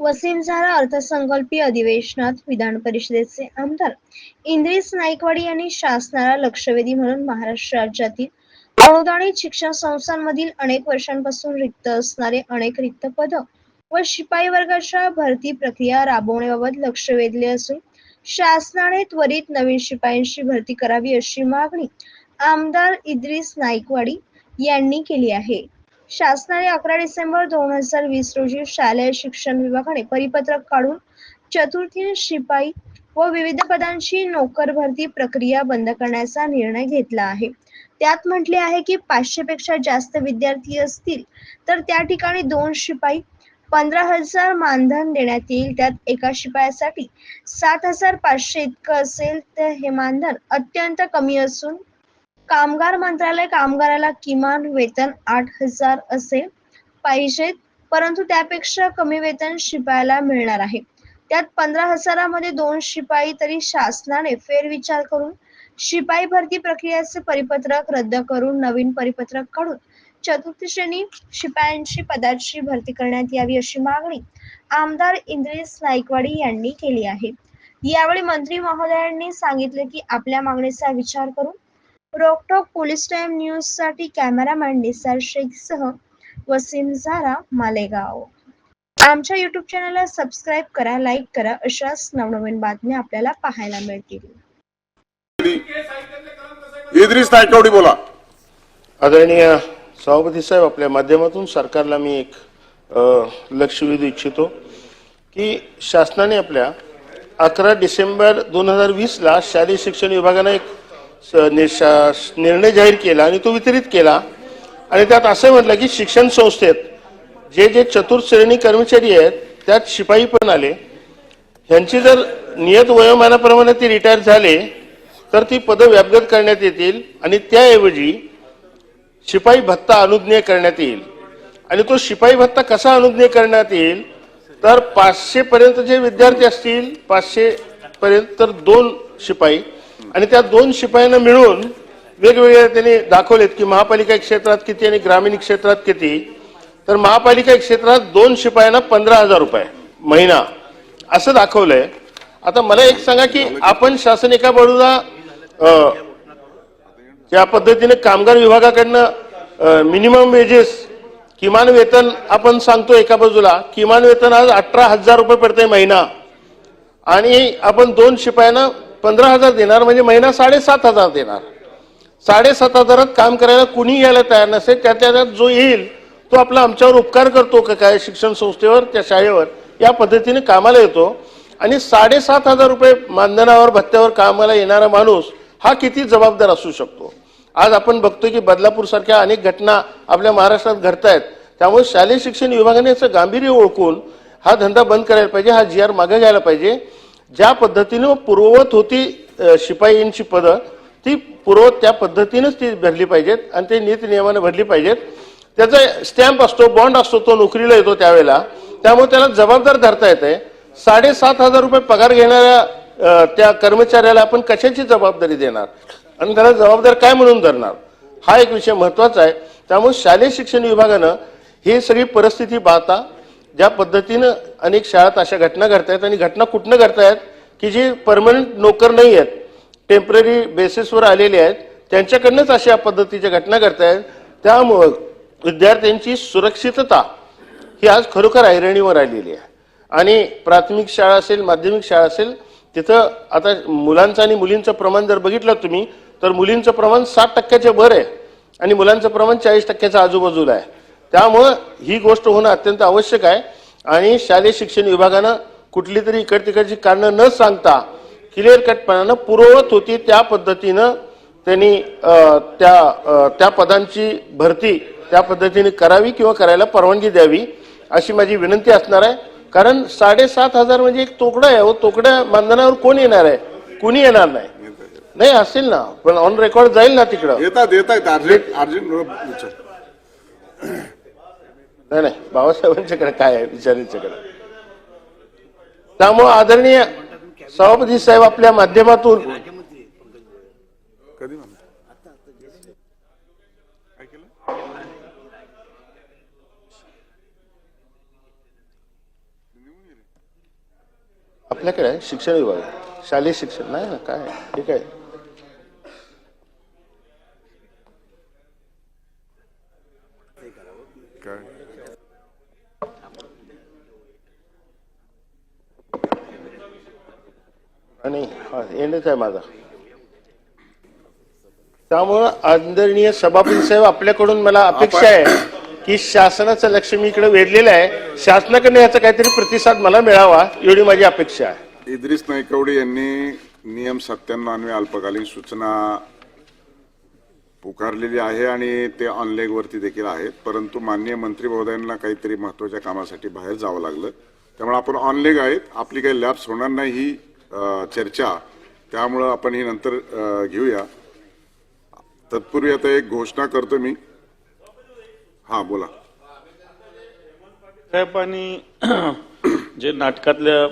वसीम झाला अर्थसंकल्पीय अधिवेशनात विधान परिषदेचे आमदार. इंद्रिस नाईकवाडी यांनी शासनाला लक्षवेधी म्हणून महाराष्ट्र राज्यातील अनुदानित शिक्षण संस्थांमधील अनेक वर्षांपासून रिक्त असणारे अनेक रिक्त पद व शिपाई वर्गाच्या भरती प्रक्रिया राबवण्याबाबत लक्ष वेधले असून शासनाने त्वरित नवीन शिपायांची भरती करावी अशी मागणी आमदार इद्रिस नाईकवाडी यांनी केली आहे. शासनाने अकरा डिसेंबर दोन हजार वीस रोजी शालेय शिक्षण विभागाने परिपत्रक काढून चतुर्थी शिपाई व विविध पदांची नोकर भरती प्रक्रिया बंद करण्याचा निर्णय घेतला आहे. त्यात म्हटले आहे की पाचशे पेक्षा जास्त विद्यार्थी असतील तर त्या ठिकाणी दोन शिपाई पंधरा हजार मानधन देण्यात येईल. त्यात एका शिपायासाठी सात हजार पाचशे इतकं असेल तर हे मानधन अत्यंत कमी असून कामगार मंत्रालय कामगाराला किमान वेतन आठ हजार असे पाहिजेत परंतु त्यापेक्षा कमी वेतन शिपायाला मिळणार आहे. त्यात पंधरा हजारामध्ये दोन शिपाई तरी शासनाने फेरविचार करून शिपाई भरती प्रक्रियेचे परिपत्रक रद्द करून नवीन परिपत्रक काढून चतुर्थ श्रेणी शिपायांची पदाची भरती करण्यात यावी अशी मागणी आमदार इंद्रिस नाईकवाडी यांनी केली आहे. यावेळी मंत्री महोदयांनी सांगितले की आपल्या मागणीचा विचार करून रोकटोक पोलीस टाइम न्यूजसाठी कॅमेरामॅन निसार शेख सह वसीम झारा मालेगाव. आमच्या युट्यूब चॅनलला सबस्क्राईब करा लाईक करा अशाच नवनवीन बातम्या आपल्याला पाहायला मिळतील. इद्रिस नायकवडी बोला. आदरणीय सभापती साहेब आपल्या माध्यमातून सरकारला मी एक लक्ष वेधू इच्छितो की शासनाने आपल्या अकरा डिसेंबर दोन हजार वीसला शालेय शिक्षण विभागानं एक निर्णय जाहीर केला आणि तो वितरित केला. आणि त्यात असं म्हटलं की शिक्षण संस्थेत जे जे चतुर्थ श्रेणी कर्मचारी आहेत त्यात शिपाई पण आले. ह्यांची जर नियत वयोमानाप्रमाणे ते रिटायर झाले तर ती पदं व्यापगत करण्यात येतील आणि त्याऐवजी शिपाई भत्ता अनुज्ञेय करण्यात येईल. आणि तो शिपाई भत्ता कसा अनुज्ञेय करण्यात येईल तर पाचशे पर्यंत जे विद्यार्थी असतील पाचशे पर्यंत तर दोन शिपाई आणि त्या दोन शिपायांना मिळून वेगवेगळे त्यांनी दाखवलेत की महापालिका क्षेत्रात किती आणि ग्रामीण क्षेत्रात किती. तर महापालिका क्षेत्रात दोन शिपायांना पंधरा हजार रुपये महिना. असं दाखवलंय. आता मला एक सांगा की आपण शासन एका बाजूला अं, ज्या पद्धतीने कामगार विभागाकडनं मिनिमम वेजेस किमान वेतन आपण सांगतो एका बाजूला किमान वेतन आज अठरा हजार रुपये पडतंय महिना. आणि आपण दोन शिपायांना पंधरा हजार देणार म्हणजे महिना साडेसात हजार देणार. साडेसात हजारात काम करायला कुणी यायला तयार नसेल त्या त्यात जो येईल तो आपला आमच्यावर उपकार करतो का काय शिक्षण संस्थेवर त्या शाळेवर या पद्धतीने कामाला येतो. आणि साडेसात हजार रुपये मानधनावर भत्त्यावर कामाला येणारा माणूस हा किती जबाबदार असू शकतो? आज आपण बघतो की बदलापूरसारख्या अनेक घटना आपल्या महाराष्ट्रात घडत आहेत त्यामुळे शालेय शिक्षण विभागाने याचं गांभीर्य ओळखून हा धंदा बंद करायला पाहिजे हा जी आर मागे घ्यायला पाहिजे. ज्या पद्धतीनं पूर्ववत होती शिपाईंची पदं ती पूर्वत त्या पद्धतीनंच ती भरली पाहिजेत आणि ते नीत नियमानं भरली पाहिजेत. त्याचा स्टॅम्प असतो बॉन्ड असतो तो नोकरीला येतो त्यावेळेला. त्यामुळे त्याला जबाबदार धरता येते साडेसात हजार रुपये पगार घेणाऱ्या त्या कर्मचाऱ्याला आपण कशाची जबाबदारी देणार? आणि त्याला जबाबदार काय म्हणून धरणार? हा एक विषय महत्त्वाचा आहे. त्यामुळे शालेय शिक्षण विभागानं ही सगळी परिस्थिती पाहता ज्या पद्धतीनं अनेक शाळेत अशा घटना घडतायत आणि घटना कुठनं घडतायत की जी परमनंट नोकर नाही आहेत टेंपररी बेसिसवर आलेले आहेत त्यांच्याकडनंच अशा पद्धतीच्या घटना घडतायत. त्यामुळं विद्यार्थ्यांची सुरक्षितता ही आज खरोखर ऐरणीवर आलेली आहे. आणि प्राथमिक शाळा असेल माध्यमिक शाळा असेल तिथं आता मुलांचं आणि मुलींचं प्रमाण जर बघितलं तुम्ही तर मुलींचं प्रमाण साठ टक्क्याच्या वर आहे आणि मुलांचं प्रमाण चाळीस टक्क्याच्या आजूबाजूला आहे. त्यामुळं ही गोष्ट होणं अत्यंत आवश्यक आहे. आणि शालेय शिक्षण विभागानं कुठली तरी इकड तिकडची कारणं न सांगता क्लिअर कटपणानं पूर्ववत होती त्या पद्धतीनं त्यांनी त्या त्या पदांची भरती त्या पद्धतीने करावी किंवा करायला परवानगी द्यावी अशी माझी विनंती असणार आहे. कारण साडेसात हजार म्हणजे एक तोकडा आहे हो. तोकड्या मानधनावर कोण येणार आहे? कुणी येणार नाही? नाही असेल ना. पण ऑन रेकॉर्ड जाईल ना तिकडं. येतात येतात. अर्जंट अर्जंट विचार. नाही नाही बाबासाहेबांच्याकडे काय आहे? विचारांच्याकडे. त्यामुळं आदरणीय सभापती साहेब आपल्या माध्यमातून कधी आपल्याकडे शिक्षण विभाग. शालेय शिक्षण. नाही ना काय? ठीक आहे काय आणि येणंच आहे माझा. त्यामुळं आदरणीय सभापती साहेब आपल्याकडून मला अपेक्षा आहे की शासनाचं लक्ष मी इकडे वेधलेलं आहे. शासनाकडून याचा काहीतरी प्रतिसाद मला मिळावा एवढी माझी अपेक्षा आहे. इद्रिस नायकवडे यांनी नियम सत्त्याण्णव अन्वय अल्पकालीन सूचना पुकारलेली आहे आणि ते ऑनलाईन वरती देखील आहेत. परंतु माननीय मंत्री महोदयांना काहीतरी महत्त्वाच्या कामासाठी बाहेर जावं लागलं. त्यामुळे आपण ऑनलेग आहेत. आपली काही लॅब्स होणार नाही ही चर्चा. त्यामुळं आपण ही नंतर घेऊया. तत्पूर्वी आता एक घोषणा करतो मी. हा बोला. साहेब आणि जे नाटकातल्या